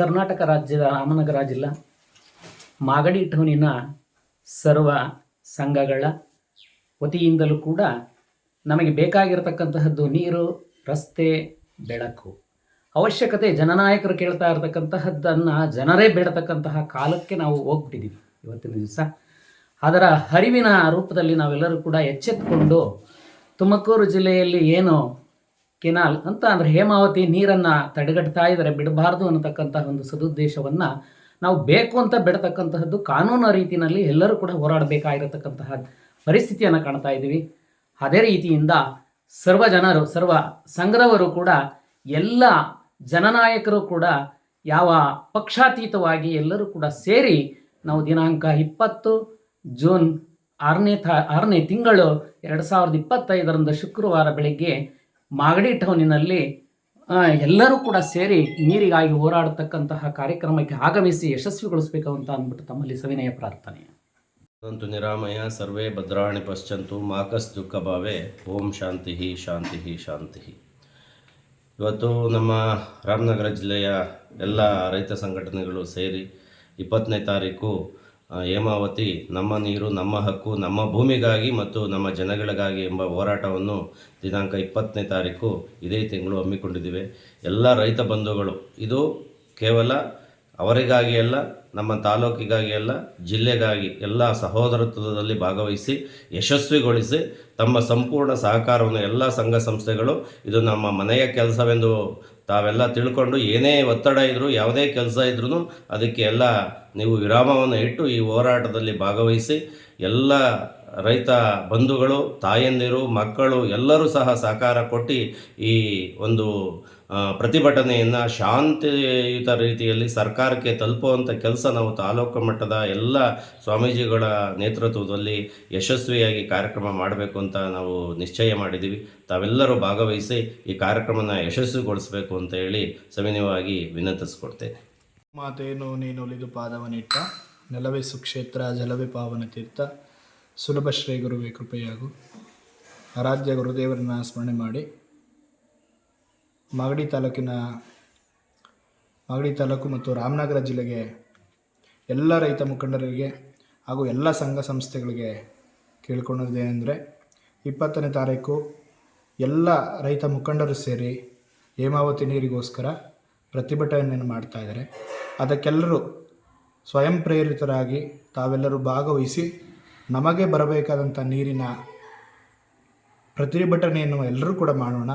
ಕರ್ನಾಟಕ ರಾಜ್ಯದ ರಾಮನಗರ ಜಿಲ್ಲಾ ಮಾಗಡಿ ಟೌನಿನ ಸರ್ವ ಸಂಘಗಳ ವತಿಯಿಂದಲೂ ಕೂಡ ನಮಗೆ ಬೇಕಾಗಿರತಕ್ಕಂತಹದ್ದು ನೀರು, ರಸ್ತೆ, ಬೆಳಕು. ಅವಶ್ಯಕತೆ ಜನನಾಯಕರು ಕೇಳ್ತಾ ಇರತಕ್ಕಂತಹದ್ದನ್ನು ಜನರೇ ಬೇಡತಕ್ಕಂತಹ ಕಾಲಕ್ಕೆ ನಾವು ಹೋಗ್ಬಿಟ್ಟಿದ್ದೀವಿ ಇವತ್ತಿನ ದಿವಸ. ಅದರ ಹರಿವಿನ ರೂಪದಲ್ಲಿ ನಾವೆಲ್ಲರೂ ಕೂಡ ಎಚ್ಚೆತ್ತುಕೊಂಡು ತುಮಕೂರು ಜಿಲ್ಲೆಯಲ್ಲಿ ಏನು ಕೆನಾಲ್ ಅಂತ ಅಂದರೆ ಹೇಮಾವತಿ ನೀರನ್ನು ತಡೆಗಟ್ತಾ ಇದ್ದರೆ, ಬಿಡಬಾರ್ದು ಅನ್ನತಕ್ಕಂತಹ ಒಂದು ಸದುದ್ದೇಶವನ್ನು ನಾವು ಬೇಕು ಅಂತ ಬಿಡತಕ್ಕಂತಹದ್ದು ಕಾನೂನು ರೀತಿಯಲ್ಲಿ ಎಲ್ಲರೂ ಕೂಡ ಹೋರಾಡಬೇಕಾಗಿರತಕ್ಕಂತಹ ಪರಿಸ್ಥಿತಿಯನ್ನು ಕಾಣ್ತಾ ಇದ್ದೀವಿ. ಅದೇ ರೀತಿಯಿಂದ ಸರ್ವ ಜನರು, ಸರ್ವ ಸಂಘದವರು ಕೂಡ, ಎಲ್ಲ ಜನನಾಯಕರು ಕೂಡ, ಯಾವ ಪಕ್ಷಾತೀತವಾಗಿ ಎಲ್ಲರೂ ಕೂಡ ಸೇರಿ ನಾವು ದಿನಾಂಕ ಇಪ್ಪತ್ತು ಜೂನ್ ಆರನೇ ತಾ, ಆರನೇ ತಿಂಗಳು ಎರಡು ಸಾವಿರದ ಇಪ್ಪತ್ತೈದರಿಂದ ಶುಕ್ರವಾರ ಬೆಳಗ್ಗೆ ಮಾಗಡಿ ಟೌನಿನಲ್ಲಿ ಎಲ್ಲರೂ ಕೂಡ ಸೇರಿ ನೀರಿಗಾಗಿ ಹೋರಾಡತಕ್ಕಂತಹ ಕಾರ್ಯಕ್ರಮಕ್ಕೆ ಆಗಮಿಸಿ ಯಶಸ್ವಿಗೊಳಿಸಬೇಕು ಅಂತ ಅಂದ್ಬಿಟ್ಟು ತಮ್ಮಲ್ಲಿ ಸವಿನಯ ಪ್ರಾರ್ಥನೆ. ಸಂತು ನಿರಾಮಯ, ಸರ್ವೇ ಭದ್ರಾಣಿ ಪಶ್ಚಂತು ಮಾಕಸ್ ದುಃಖ ಭಾವೆ, ಓಂ ಶಾಂತಿ ಶಾಂತಿ ಶಾಂತಿ ಇವತ್ತು ನಮ್ಮ ರಾಮನಗರ ಜಿಲ್ಲೆಯ ಎಲ್ಲ ರೈತ ಸಂಘಟನೆಗಳು ಸೇರಿ ಇಪ್ಪತ್ತನೇ ತಾರೀಕು ಹೇಮಾವತಿ, ನಮ್ಮ ನೀರು, ನಮ್ಮ ಹಕ್ಕು, ನಮ್ಮ ಭೂಮಿಗಾಗಿ ಮತ್ತು ನಮ್ಮ ಜನಗಳಿಗಾಗಿ ಎಂಬ ಹೋರಾಟವನ್ನು ದಿನಾಂಕ ಇಪ್ಪತ್ತನೇ ತಾರೀಕು ಇದೇ ತಿಂಗಳು ಹಮ್ಮಿಕೊಂಡಿದ್ದೇವೆ. ಎಲ್ಲ ರೈತ ಬಂಧುಗಳು, ಇದು ಕೇವಲ ಅವರಿಗಾಗಿ ಅಲ್ಲ ನಮ್ಮ ತಾಲೂಕಿಗಾಗಿ ಎಲ್ಲ ಜಿಲ್ಲೆಗಾಗಿ ಎಲ್ಲ ಸಹೋದರತ್ವದಲ್ಲಿ ಭಾಗವಹಿಸಿ, ಯಶಸ್ವಿಗೊಳಿಸಿ ತಮ್ಮ ಸಂಪೂರ್ಣ ಸಹಕಾರವನ್ನು ಎಲ್ಲ ಸಂಘ ಸಂಸ್ಥೆಗಳು, ಇದು ನಮ್ಮ ಮನೆಯ ಕೆಲಸವೆಂದು ತಾವೆಲ್ಲ ತಿಳ್ಕೊಂಡು ಏನೇ ಒತ್ತಡ ಇದ್ದರೂ ಯಾವುದೇ ಕೆಲಸ ಇದ್ರೂ ಅದಕ್ಕೆ ಎಲ್ಲ ನೀವು ವಿರಾಮವನ್ನು ಇಟ್ಟು ಈ ಹೋರಾಟದಲ್ಲಿ ಭಾಗವಹಿಸಿ ಎಲ್ಲ ರೈತ ಬಂಧುಗಳು, ತಾಯಂದಿರು, ಮಕ್ಕಳು ಎಲ್ಲರೂ ಸಹ ಸಹಕಾರ ಕೊಟ್ಟು ಈ ಒಂದು ಪ್ರತಿಭಟನೆಯನ್ನು ಶಾಂತಿಯುತ ರೀತಿಯಲ್ಲಿ ಸರ್ಕಾರಕ್ಕೆ ತಲುಪುವಂಥ ಕೆಲಸ ನಾವು ತಾಲೂಕು ಮಟ್ಟದ ಎಲ್ಲ ಸ್ವಾಮೀಜಿಗಳ ನೇತೃತ್ವದಲ್ಲಿ ಯಶಸ್ವಿಯಾಗಿ ಕಾರ್ಯಕ್ರಮ ಮಾಡಬೇಕು ಅಂತ ನಾವು ನಿಶ್ಚಯ ಮಾಡಿದ್ದೀವಿ. ತಾವೆಲ್ಲರೂ ಭಾಗವಹಿಸಿ ಈ ಕಾರ್ಯಕ್ರಮನ ಯಶಸ್ವಿಗೊಳಿಸಬೇಕು ಅಂತ ಹೇಳಿ ಸವಿನಯವಾಗಿ ವಿನಂತಿಸ್ಕೊಡ್ತೇನೆ. ಮಾತೇನು ನೀನು ಒಲಿದು ಪಾದವನಿಟ್ಟ ನೆಲವೇ ಸುಕ್ಷೇತ್ರ, ಜಲವೇ ಪಾವನ ತೀರ್ಥ. ಸುಲಭ ಶ್ರೀ ಗುರುವೇ, ಕೃಪೆಯಾಗು. ಆರಾಧ್ಯ ಗುರುದೇವರನ್ನ ಸ್ಮರಣೆ ಮಾಡಿ. ಮಾಗಡಿ ತಾಲೂಕಿನ, ಮಾಗಡಿ ತಾಲೂಕು ಮತ್ತು ರಾಮನಗರ ಜಿಲ್ಲೆಗೆ ಎಲ್ಲ ರೈತ ಮುಖಂಡರಿಗೆ ಹಾಗೂ ಎಲ್ಲ ಸಂಘ ಸಂಸ್ಥೆಗಳಿಗೆ ಕೇಳ್ಕೊಳ್ಳೋದೇನೆಂದರೆ ಇಪ್ಪತ್ತನೇ ತಾರೀಕು ಎಲ್ಲ ರೈತ ಮುಖಂಡರು ಸೇರಿ ಹೇಮಾವತಿ ನೀರಿಗೋಸ್ಕರ ಪ್ರತಿಭಟನೆಯನ್ನು ಮಾಡ್ತಾಯಿದ್ದಾರೆ ಅದಕ್ಕೆಲ್ಲರೂ ಸ್ವಯಂ ಪ್ರೇರಿತರಾಗಿ ತಾವೆಲ್ಲರೂ ಭಾಗವಹಿಸಿ ನಮಗೆ ಬರಬೇಕಾದಂಥ ನೀರಿನ ಪ್ರತಿಭಟನೆಯನ್ನು ಎಲ್ಲರೂ ಕೂಡ ಮಾಡೋಣ.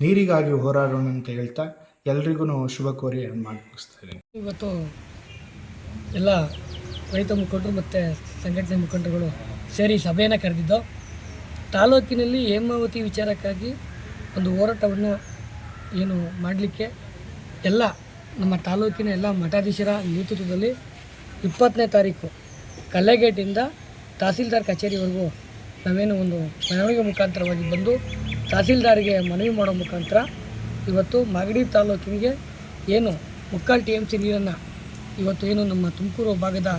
ನೀರಿಗಾಗಿ ಹೋರಾಡೋಣ ಅಂತ ಹೇಳ್ತಾ ಎಲ್ರಿಗೂ ಶುಭ ಕೋರಿ ಮಾಡಿ ಮುಗಿಸ್ತಾ ಇದ್ದೀನಿ. ಇವತ್ತು ಎಲ್ಲ ರೈತ ಮುಖಂಡರು ಮತ್ತು ಸಂಘಟನೆ ಮುಖಂಡರುಗಳು ಸೇರಿ ಸಭೆಯನ್ನು ಕರೆದಿದ್ದು, ತಾಲೂಕಿನಲ್ಲಿ ಹೇಮಾವತಿ ವಿಚಾರಕ್ಕಾಗಿ ಒಂದು ಹೋರಾಟವನ್ನು ಏನು ಮಾಡಲಿಕ್ಕೆ ಎಲ್ಲ ನಮ್ಮ ತಾಲೂಕಿನ ಎಲ್ಲ ಮಠಾಧೀಶರ ನೇತೃತ್ವದಲ್ಲಿ ಇಪ್ಪತ್ತನೇ ತಾರೀಕು ಕಲ್ಲೆಗೇಟಿಂದ ತಹಸೀಲ್ದಾರ್ ಕಚೇರಿವರೆಗೂ ನಾವೇನು ಒಂದು ಮೆರವಣಿಗೆ ಮುಖಾಂತರವಾಗಿ ಬಂದು ತಹಸೀಲ್ದಾರಿಗೆ ಮನವಿ ಮಾಡೋ ಮುಖಾಂತರ ಇವತ್ತು ಮಾಗಡಿ ತಾಲೂಕಿನಿಗೆ ಏನು ಮುಕ್ಕಾಲು ಟಿ ಎಂ ಸಿ ನೀರನ್ನು ಇವತ್ತು ಏನು ನಮ್ಮ ತುಮಕೂರು ಭಾಗದ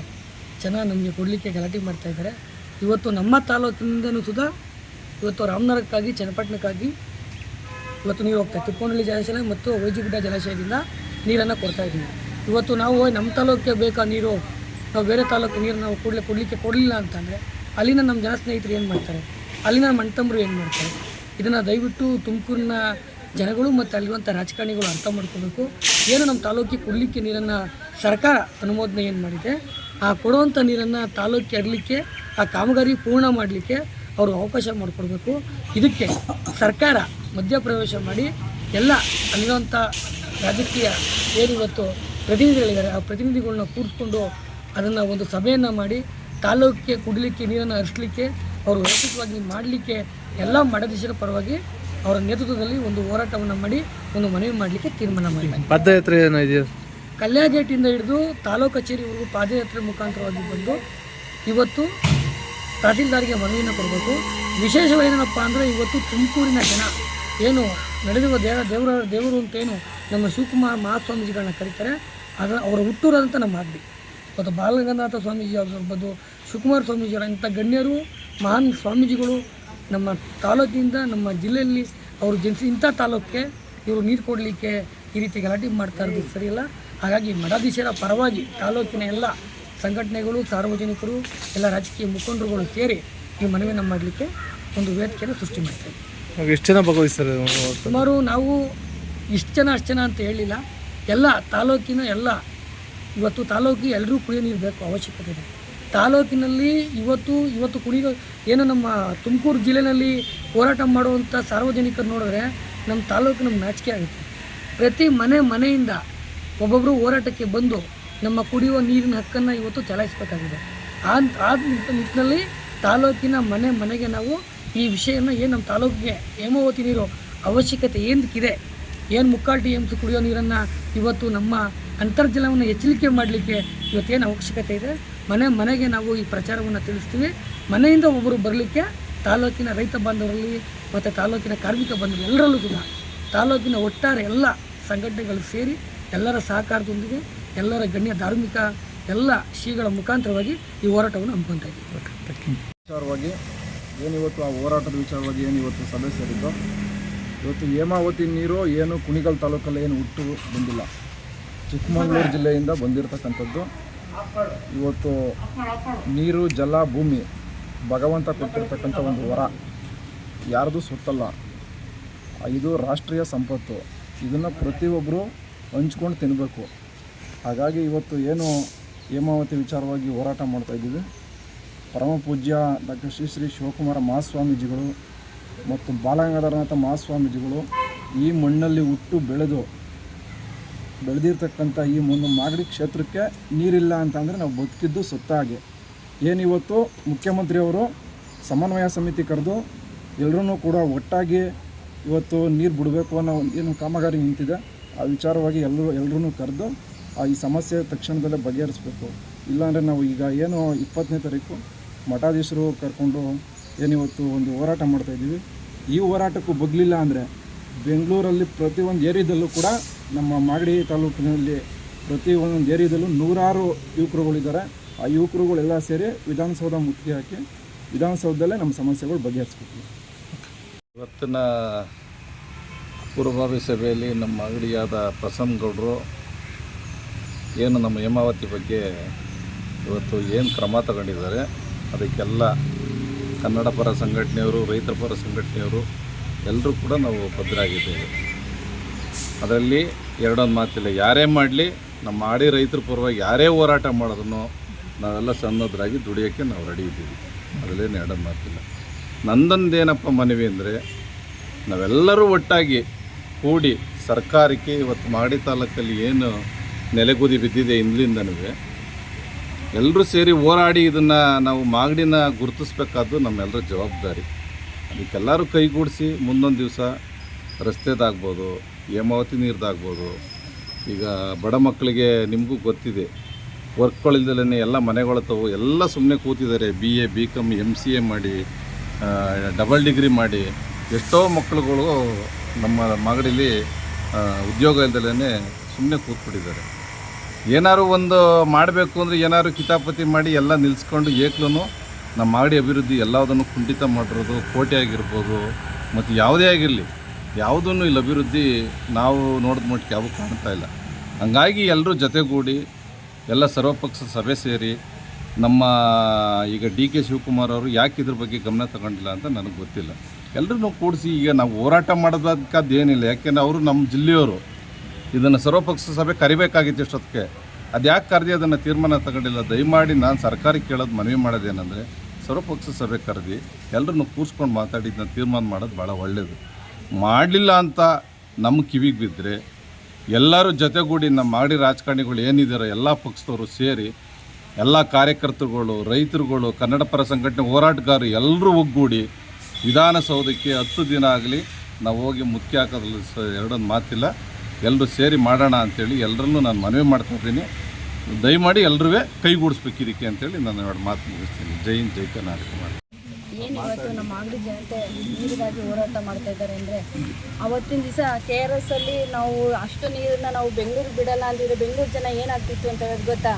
ಜನ ನಮಗೆ ಕೊಡಲಿಕ್ಕೆ ಗಲಾಟೆ ಮಾಡ್ತಾ ಇದ್ದಾರೆ. ಇವತ್ತು ನಮ್ಮ ತಾಲೂಕಿನಿಂದನೂ ಸುಧಾ ಇವತ್ತು ರಾಮನಗರಕ್ಕಾಗಿ, ಚನ್ನಪಟ್ಟಣಕ್ಕಾಗಿ ಇವತ್ತು ನೀರು ಹೋಗ್ತಾ ತಿಪ್ಪನಹಳ್ಳಿ ಜಲಾಶಯ ಮತ್ತು ವೈಜಿಗುಡ್ಡ ಜಲಾಶಯದಿಂದ ನೀರನ್ನು ಕೊಡ್ತಾಯಿದ್ದೀವಿ ಇವತ್ತು ನಾವು ನಮ್ಮ ತಾಲೂಕಿಗೆ ಬೇಕಾ ನೀರು ನಾವು ಬೇರೆ ತಾಲೂಕು ನೀರು ನಾವು ಕೂಡಲೇ ಕೊಡಲಿಕ್ಕೆ ಕೊಡಲಿಲ್ಲ ಅಂತಂದರೆ ಅಲ್ಲಿನ ನಮ್ಮ ಜನ ಸ್ನೇಹಿತರು ಏನು ಮಾಡ್ತಾರೆ? ಅಲ್ಲಿನ ಮಣ್ತಂಬರು ಏನು ಮಾಡ್ತಾರೆ? ಇದನ್ನು ದಯವಿಟ್ಟು ತುಮಕೂರಿನ ಜನಗಳು ಮತ್ತು ಅಲ್ಲಿರುವಂಥ ರಾಜಕಾರಣಿಗಳು ಅರ್ಥ ಮಾಡ್ಕೋಬೇಕು. ಏನು ನಮ್ಮ ತಾಲೂಕಿಗೆ ಕೊಡಲಿಕ್ಕೆ ನೀರನ್ನು ಸರ್ಕಾರ ಅನುಮೋದನೆ ಏನು ಮಾಡಿದೆ? ಆ ಕೊಡುವಂಥ ನೀರನ್ನು ತಾಲೂಕಿಗೆ ಇರಲಿಕ್ಕೆ ಆ ಕಾಮಗಾರಿ ಪೂರ್ಣ ಮಾಡಲಿಕ್ಕೆ ಅವರು ಅವಕಾಶ ಮಾಡಿಕೊಡ್ಬೇಕು. ಇದಕ್ಕೆ ಸರ್ಕಾರ ಮಧ್ಯಪ್ರವೇಶ ಮಾಡಿ ಎಲ್ಲ ಅಲ್ಲಿರುವಂಥ ರಾಜಕೀಯ ಏನಿವತ್ತು ಪ್ರತಿನಿಧಿಗಳಿದ್ದಾರೆ. ಆ ಪ್ರತಿನಿಧಿಗಳನ್ನ ಕೂರಿಸ್ಕೊಂಡು ಅದನ್ನು ಒಂದು ಸಭೆಯನ್ನು ಮಾಡಿ ತಾಲೂಕಿಗೆ ಕುಡಲಿಕ್ಕೆ ನೀರನ್ನು ಹರಿಸಲಿಕ್ಕೆ ಅವರು ವ್ಯವಸ್ಥಿತವಾಗಿ ಮಾಡಲಿಕ್ಕೆ ಎಲ್ಲ ಮಠಾಧೀಶರ ಪರವಾಗಿ ಅವರ ನೇತೃತ್ವದಲ್ಲಿ ಒಂದು ಹೋರಾಟವನ್ನು ಮಾಡಿ ಒಂದು ಮನವಿ ಮಾಡಲಿಕ್ಕೆ ತೀರ್ಮಾನ ಮಾಡಿದ್ದಾರೆ. ಪಾದಯಾತ್ರೆ ಏನಿದೆಯಾ ಕಲ್ಯಾಣ ಗೇಟಿಂದ ಹಿಡಿದು ತಾಲೂಕು ಕಚೇರಿವರೆಗೂ ಪಾದಯಾತ್ರೆ ಮುಖಾಂತರವಾಗಿ ಬಂದು ಇವತ್ತು ತಹಸೀಲ್ದಾರ್ಗೆ ಮನವಿಯನ್ನು ಕೊಡಬೇಕು. ವಿಶೇಷವೇನಪ್ಪ ಅಂದರೆ ಇವತ್ತು ತುಮಕೂರಿನ ಜನ ಏನು ನಡೆದಿರುವ ದೇವ ದೇವರ ದೇವರು ಅಂತೇನು ನಮ್ಮ ಶಿವಕುಮಾರ್ ಮಹಾಸ್ವಾಮೀಜಿಗಳನ್ನ ಕರೀತಾರೆ. ಅದರ ಅವರ ಹುಟ್ಟೂರಂತ ನಮ್ಮ ಆಗಲಿ ಇವತ್ತು ಬಾಲಗಂಧನಾಥ ಸ್ವಾಮೀಜಿ ಆಗಿರ್ಬೋದು ಶಿವಕುಮಾರ ಸ್ವಾಮೀಜಿಯವರ ಇಂಥ ಗಣ್ಯರು ಮಹಾನ್ ಸ್ವಾಮೀಜಿಗಳು ನಮ್ಮ ತಾಲೂಕಿನಿಂದ ನಮ್ಮ ಜಿಲ್ಲೆಯಲ್ಲಿ ಅವರು ಜನಿಸಿ ಇಂಥ ತಾಲೂಕಿಗೆ ಇವರು ನೀರು ಕೊಡಲಿಕ್ಕೆ ಈ ರೀತಿ ಗಲಾಟೆ ಮಾಡ್ತಾ ಇರೋದು ಸರಿಯಲ್ಲ. ಹಾಗಾಗಿ ಮಠಾಧೀಶರ ಪರವಾಗಿ ತಾಲೂಕಿನ ಎಲ್ಲ ಸಂಘಟನೆಗಳು ಸಾರ್ವಜನಿಕರು ಎಲ್ಲ ರಾಜಕೀಯ ಮುಖಂಡರುಗಳು ಸೇರಿ ಈ ಮನವಿಯನ್ನು ಮಾಡಲಿಕ್ಕೆ ಒಂದು ವೇದಿಕೆಯನ್ನು ಸೃಷ್ಟಿ ಮಾಡ್ತೇವೆ ಎಷ್ಟು ಜನ ಭಾಗವಹಿಸ್ತಾರೆ ಸುಮಾರು ನಾವು ಇಷ್ಟು ಜನ ಅಷ್ಟು ಜನ ಅಂತ ಹೇಳಿಲ್ಲ. ಎಲ್ಲ ತಾಲೂಕಿನ ಎಲ್ಲ ಇವತ್ತು ತಾಲೂಕಿಗೆ ಎಲ್ಲರೂ ಕುಡಿಯೋ ನೀರು ಬೇಕು, ಅವಶ್ಯಕತೆ ಇದೆ. ತಾಲೂಕಿನಲ್ಲಿ ಇವತ್ತು ಇವತ್ತು ಕುಡಿಯೋ, ಏನು ನಮ್ಮ ತುಮಕೂರು ಜಿಲ್ಲೆಯಲ್ಲಿ ಹೋರಾಟ ಮಾಡುವಂಥ ಸಾರ್ವಜನಿಕರು ನೋಡಿದ್ರೆ ನಮ್ಮ ತಾಲೂಕು ನಮ್ಮ ನಾಚಿಕೆ ಆಗುತ್ತೆ. ಪ್ರತಿ ಮನೆ ಮನೆಯಿಂದ ಒಬ್ಬೊಬ್ಬರು ಹೋರಾಟಕ್ಕೆ ಬಂದು ನಮ್ಮ ಕುಡಿಯುವ ನೀರಿನ ಹಕ್ಕನ್ನು ಇವತ್ತು ಚಲಾಯಿಸಬೇಕಾಗಿದೆ. ಆ ಆ ನಿಟ್ಟಿನಲ್ಲಿ ತಾಲೂಕಿನ ಮನೆ ಮನೆಗೆ ನಾವು ಈ ವಿಷಯನ ಏನು ನಮ್ಮ ತಾಲೂಕಿಗೆ ಹೇಮಾವತಿ ನೀರು ಅವಶ್ಯಕತೆ ಏನಕ್ಕಿದೆ ಏನು ಮುಕ್ಕಾಲ್ ಟಿ ಎಂ ಸಿ ಕುಡಿಯೋ ನೀರನ್ನು ಇವತ್ತು ನಮ್ಮ ಅಂತರ್ಜಲವನ್ನು ಎಚ್ಚರಿಕೆ ಮಾಡಲಿಕ್ಕೆ ಇವತ್ತೇನು ಅವಶ್ಯಕತೆ ಇದೆ? ಮನೆ, ಮನೆಗೆ ನಾವು ಈ ಪ್ರಚಾರವನ್ನು ತಿಳಿಸ್ತೀವಿ. ಮನೆಯಿಂದ ಒಬ್ಬರು ಬರಲಿಕ್ಕೆ ತಾಲೂಕಿನ ರೈತ ಬಾಂಧವರಲ್ಲಿ ಮತ್ತು ತಾಲೂಕಿನ ಕಾರ್ಮಿಕ ಬಾಂಧವರು ಎಲ್ಲರಲ್ಲೂ ಕೂಡ ತಾಲೂಕಿನ ಒಟ್ಟಾರೆ ಎಲ್ಲ ಸಂಘಟನೆಗಳು ಸೇರಿ ಎಲ್ಲರ ಸಹಕಾರದೊಂದಿಗೆ ಎಲ್ಲರ ಗಣ್ಯ ಧಾರ್ಮಿಕ ಎಲ್ಲ ಶ್ರೀಗಳ ಮುಖಾಂತರವಾಗಿ ಈ ಹೋರಾಟವನ್ನು ಹಮ್ಮಿಕೊಳ್ತಾ ಇದ್ದೀವಿ. ವಿಚಾರವಾಗಿ ಏನಿವತ್ತು ಆ ಹೋರಾಟದ ವಿಚಾರವಾಗಿ ಏನು ಇವತ್ತು ಸಭೆ ಸೇರಿದ್ದು? ಇವತ್ತು ಹೇಮಾವತಿ ನೀರು ಏನು ಕುಣಿಗಲ್ ತಾಲೂಕಲ್ಲಿ ಏನು ಹುಟ್ಟು ಬಂದಿಲ್ಲ. ಚಿಕ್ಕಮಗಳೂರು ಜಿಲ್ಲೆಯಿಂದ ಬಂದಿರತಕ್ಕಂಥದ್ದು. ಇವತ್ತು ನೀರು, ಜಲ, ಭೂಮಿ, ಭಗವಂತ ಕೊಟ್ಟಿರ್ತಕ್ಕಂಥ ಒಂದು ವರ. ಯಾರ್ದು ಸುತ್ತಲ್ಲ. ಇದು ರಾಷ್ಟ್ರೀಯ ಸಂಪತ್ತು. ಇದನ್ನು ಪ್ರತಿಯೊಬ್ಬರು ಹಂಚ್ಕೊಂಡು ತಿನ್ನಬೇಕು ಹಾಗಾಗಿ ಇವತ್ತು ಏನು ಹೇಮಾವತಿ ವಿಚಾರವಾಗಿ ಹೋರಾಟ ಮಾಡ್ತಾ ಇದ್ದೀವಿ. ಪರಮ ಪೂಜ್ಯ ಡಾಕ್ಟರ್ ಶ್ರೀ ಶ್ರೀ ಶಿವಕುಮಾರ ಮಹಾಸ್ವಾಮೀಜಿಗಳು ಮತ್ತು ಬಾಲಗಂಗಾಧರನಾಥ ಮಹಾಸ್ವಾಮೀಜಿಗಳು ಈ ಮಣ್ಣಲ್ಲಿ ಹುಟ್ಟು ಬೆಳೆದು ಬೆಳೆದಿರ್ತಕ್ಕಂಥ ಈ ಒಂದು ಮಾಗಡಿ ಕ್ಷೇತ್ರಕ್ಕೆ ನೀರಿಲ್ಲ ಅಂತಂದರೆ ನಾವು ಬದುಕಿದ್ದು ಸತ್ತಾಗೆ. ಏನಿವತ್ತು ಮುಖ್ಯಮಂತ್ರಿಯವರು ಸಮನ್ವಯ ಸಮಿತಿ ಕರೆದು ಎಲ್ಲರೂ ಕೂಡ ಒಟ್ಟಾಗಿ ಇವತ್ತು ನೀರು ಬಿಡಬೇಕು ಅನ್ನೋ ಒಂದು ಏನು ಕಾಮಗಾರಿ ನಿಂತಿದೆ, ಆ ವಿಚಾರವಾಗಿ ಎಲ್ಲರೂ ಎಲ್ಲರೂ ಕರೆದು ಆ ಈ ಸಮಸ್ಯೆ ತಕ್ಷಣದಲ್ಲೇ ಬಗೆಹರಿಸ್ಬೇಕು. ಇಲ್ಲಾಂದರೆ ನಾವು ಈಗ ಏನು ಇಪ್ಪತ್ತನೇ ತಾರೀಕು ಮಠಾಧೀಶರು ಕರ್ಕೊಂಡು ಏನಿವತ್ತು ಒಂದು ಹೋರಾಟ ಮಾಡ್ತಾಯಿದ್ದೀವಿ ಈ ಹೋರಾಟಕ್ಕೂ ಬಗ್ಲಿಲ್ಲ ಅಂದರೆ ಬೆಂಗಳೂರಲ್ಲಿ ಪ್ರತಿಯೊಂದು ಏರಿಯಾದಲ್ಲೂ ಕೂಡ ನಮ್ಮ ಮಾಗಡಿ ತಾಲೂಕಿನಲ್ಲಿ ಪ್ರತಿ ಒಂದೊಂದು ಏರಿಯಾದಲ್ಲೂ ನೂರಾರು ಯುವಕರುಗಳಿದ್ದಾರೆ. ಆ ಯುವಕರುಗಳೆಲ್ಲ ಸೇರಿ ವಿಧಾನಸೌಧ ಮುತ್ತಿಗೆ ಹಾಕಿ ವಿಧಾನಸೌಧದಲ್ಲೇ ನಮ್ಮ ಸಮಸ್ಯೆಗಳು ಬಗೆಹರಿಸ್ಕೊತೀವಿ ಇವತ್ತಿನ ಪೂರ್ವಭಾವಿ ಸಭೆಯಲ್ಲಿ ನಮ್ಮ ಅಂಗಡಿಯಾದ ಪ್ರಸನ್ನ ಗೌಡರು ಏನು ನಮ್ಮ ಹೇಮಾವತಿ ಬಗ್ಗೆ ಇವತ್ತು ಏನು ಕ್ರಮ ತಗೊಂಡಿದ್ದಾರೆ, ಅದಕ್ಕೆಲ್ಲ ಕನ್ನಡ ಪರ ಸಂಘಟನೆಯವರು ರೈತರ ಪರ ಸಂಘಟನೆಯವರು ಎಲ್ಲರೂ ಕೂಡ ನಾವು ಭದ್ರಾಗಿದ್ದೇವೆ ಅದರಲ್ಲಿ ಎರಡೊಂದು ಮಾತಿಲ್ಲ. ಯಾರೇ ಮಾಡಲಿ, ನಮ್ಮ ಆಡಿ ರೈತರ ಪರವಾಗಿ ಯಾರೇ ಹೋರಾಟ ಮಾಡೋದನ್ನು ನಾವೆಲ್ಲ ಸನ್ನದ್ರಾಗಿ ದುಡಿಯೋಕ್ಕೆ ನಾವು ರೆಡಿ ಇದ್ದೀವಿ. ಅದರಲ್ಲೇನು ಎರಡೊಂದು ಮಾತಿಲ್ಲ. ನಂದೊಂದೇನಪ್ಪ ಮನವಿ ಅಂದರೆ, ನಾವೆಲ್ಲರೂ ಒಟ್ಟಾಗಿ ಕೂಡಿ ಸರ್ಕಾರಕ್ಕೆ ಇವತ್ತು ಮಾಡಿ ತಾಲೂಕಲ್ಲಿ ಏನು ನೆಲೆಗುದಿ ಬಿದ್ದಿದೆ ಇಂದ್ಲಿಂದನೂ ಎಲ್ಲರೂ ಸೇರಿ ಹೋರಾಡಿ ಇದನ್ನು ನಾವು ಮಾಗಡಿನ ಗುರುತಿಸ್ಬೇಕಾದ್ದು ನಮ್ಮೆಲ್ಲರ ಜವಾಬ್ದಾರಿ. ಅದಕ್ಕೆಲ್ಲರೂ ಕೈಗೂಡಿಸಿ ಮುಂದೊಂದು ದಿವಸ ರಸ್ತೆದಾಗ್ಬೋದು, ಹೇಮಾವತಿ ನೀರ್ದಾಗ್ಬೋದು, ಈಗ ಬಡ ಮಕ್ಕಳಿಗೆ ನಿಮಗೂ ಗೊತ್ತಿದೆ. ವರ್ಕ್ಗಳಿಲ್ದಲೇ ಎಲ್ಲ ಮನೆಗಳತ್ತವು ಎಲ್ಲ ಸುಮ್ಮನೆ ಕೂತಿದ್ದಾರೆ. B A B com M C A ಮಾಡಿ ಡಬಲ್ ಡಿಗ್ರಿ ಮಾಡಿ. ಎಷ್ಟೋ ಮಕ್ಕಳುಗಳು ನಮ್ಮ ಮಗಡಿಲಿ ಉದ್ಯೋಗ ಇಲ್ದಲೇ ಸುಮ್ಮನೆ ಕೂತ್ಬಿಟ್ಟಿದ್ದಾರೆ. ಏನಾದ್ರು ಒಂದು ಮಾಡಬೇಕು ಅಂದರೆ ಏನಾದ್ರು ಕಿತಾಪತಿ ಮಾಡಿ ಎಲ್ಲ ನಿಲ್ಲಿಸ್ಕೊಂಡು ಏಕ್ಲೂ ನಮ್ಮ ಮಾಗಡಿ ಅಭಿವೃದ್ಧಿ ಎಲ್ಲದನ್ನು ಕುಂಠಿತ ಮಾಡಿರೋದು ಕೋಟೆ ಆಗಿರ್ಬೋದು ಮತ್ತು ಯಾವುದೇ ಆಗಿರಲಿ. ಯಾವುದೂ ಇಲ್ಲಿ ಅಭಿವೃದ್ಧಿ ನಾವು ನೋಡಿದ ಮಟ್ಟಿಗೆ ಯಾವ ಕಾಣ್ತಾ ಇಲ್ಲ. ಹಂಗಾಗಿ ಎಲ್ಲರೂ ಜೊತೆಗೂಡಿ ಎಲ್ಲ ಸರ್ವಪಕ್ಷ ಸಭೆ ಸೇರಿ ನಮ್ಮ ಈಗ ಡಿ ಕೆ ಶಿವಕುಮಾರ್ ಅವರು ಯಾಕೆ ಇದ್ರ ಬಗ್ಗೆ ಗಮನ ತಗೊಂಡಿಲ್ಲ ಅಂತ ನನಗೆ ಗೊತ್ತಿಲ್ಲ. ಎಲ್ಲರೂ ಕೂಡಿಸಿ ಈಗ ನಾವು ಹೋರಾಟ ಮಾಡೋದಕ್ಕಾದ್ದು ಏನಿಲ್ಲ ಯಾಕೆಂದರೆ ಅವರು ನಮ್ಮ ಜಿಲ್ಲೆಯವರು. ಇದನ್ನು ಸರ್ವಪಕ್ಷ ಸಭೆ ಕರಿಬೇಕಾಗಿತ್ತು ಇಷ್ಟೊತ್ತಿಗೆ ಅದು ಯಾಕೆ ಕರೆದಿ ಅದನ್ನು ತೀರ್ಮಾನ ತಗೊಂಡಿಲ್ಲ? ದಯಮಾಡಿ ನಾನು ಸರ್ಕಾರಕ್ಕೆ ಕೇಳೋದು ಮನವಿ ಮಾಡೋದೇನೆಂದರೆ ಸರ್ವಪಕ್ಷ ಸಭೆ ಕರೆದಿ ಎಲ್ಲರನ್ನು ಕೂರಿಸ್ಕೊಂಡು ಮಾತಾಡಿದ್ದನ್ನ ತೀರ್ಮಾನ ಮಾಡೋದು ಭಾಳ ಒಳ್ಳೆಯದು ಮಾಡಲಿಲ್ಲ ಅಂತ ನಮ್ಮ ಕಿವಿಗೆ ಬಿದ್ದರೆ ಎಲ್ಲರೂ ಜೊತೆಗೂಡಿ ನಮ್ಮ ಮಾಡಿ ರಾಜಕಾರಣಿಗಳು ಏನಿದ್ದಾರೋ ಎಲ್ಲ ಪಕ್ಷದವರು ಸೇರಿ ಎಲ್ಲ ಕಾರ್ಯಕರ್ತರುಗಳು, ರೈತರುಗಳು, ಕನ್ನಡ ಪರ ಸಂಘಟನೆ ಹೋರಾಟಗಾರರು ಎಲ್ಲರೂ ಒಗ್ಗೂಡಿ ವಿಧಾನಸೌಧಕ್ಕೆ ಹತ್ತು ದಿನ ಆಗಲಿ ನಾವು ಹೋಗಿ ಮುಖ್ಯ ಹಾಕೋದ್ರಲ್ಲಿ ಸ ಎರಡೊಂದು ಮಾತಿಲ್ಲ. ಎಲ್ಲರೂ ಸೇರಿ ಮಾಡೋಣ ಅಂಥೇಳಿ ಎಲ್ಲರನ್ನೂ ನಾನು ಮನವಿ ಮಾಡ್ತಾಯಿದ್ದೀನಿ ದಯಮಾಡಿ ಎಲ್ಲರೂ ಕೈಗೂಡಿಸ್ಬೇಕು ಅಂತೇಳಿ ನಾನು ಎರಡು ಮಾತು ಮುಗಿಸ್ತೀನಿ. ಜೈ ಹಿಂದ್, ಜೈ ಕರ್ನಾಟಕ ಮಾಡಿ ಇವತ್ತು ನಮ್ಮ ಅಂಗಡಿ ಜನತೆ ನೀರಿಗಾಗಿ ಹೋರಾಟ ಮಾಡ್ತಾ ಇದ್ದಾರೆ ಅಂದರೆ ಅವತ್ತಿನ ದಿವಸ ಕೆ ಆರ್ ಎಸ್ ಅಲ್ಲಿ ನಾವು ಅಷ್ಟು ನೀರನ್ನ ನಾವು ಬೆಂಗಳೂರು ಬಿಡಲ್ಲ ಅಂದಿದ್ರೆ ಬೆಂಗಳೂರು ಜನ ಏನಾಗ್ತಿತ್ತು ಅಂತ ಹೇಳೋದು ಗೊತ್ತಾ?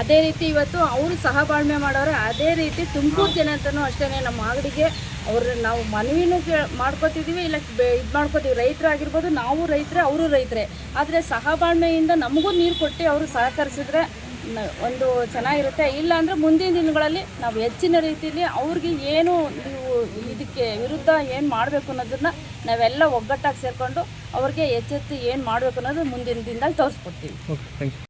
ಅದೇ ರೀತಿ ಇವತ್ತು ಅವರು ಸಹಬಾಳ್ವೆ ಮಾಡೋರೆ, ಅದೇ ರೀತಿ ತುಮಕೂರು ಜನ ಅಂತಲೂ ಅಷ್ಟೇ ನಮ್ಮ ಅಂಗಡಿಗೆ ಅವ್ರ ನಾವು ಮನವಿನೂ ಕೇ ಮಾಡ್ಕೋತಿದ್ದೀವಿ ಇಲ್ಲ ಇದು ಮಾಡ್ಕೋತೀವಿ. ರೈತರಾಗಿರ್ಬೋದು ನಾವು ರೈತರೇ, ಅವರು ರೈತರೇ. ಆದರೆ ಸಹಬಾಳ್ವೆಯಿಂದ ನಮಗೂ ನೀರು ಕೊಟ್ಟು ಅವರು ಸಹಕರಿಸಿದ್ರೆ ಒಂದು ಚೆನ್ನಾಗಿರುತ್ತೆ. ಇಲ್ಲ ಅಂದರೆ ಮುಂದಿನ ದಿನಗಳಲ್ಲಿ ನಾವು ಹೆಚ್ಚಿನ ರೀತಿಯಲ್ಲಿ ಅವ್ರಿಗೆ ಏನು ನೀವು ಇದಕ್ಕೆ ವಿರುದ್ಧ ಏನು ಮಾಡಬೇಕು ಅನ್ನೋದನ್ನ ನಾವೆಲ್ಲ ಒಗ್ಗಟ್ಟಾಗಿ ಸೇರಿಕೊಂಡು ಅವ್ರಿಗೆ ಎಚ್ಚೆತ್ತು ಏನು ಮಾಡಬೇಕು ಅನ್ನೋದು ಮುಂದಿನ ದಿನದಲ್ಲಿ ತೋರಿಸ್ಕೊಡ್ತೀವಿ. Okay thank you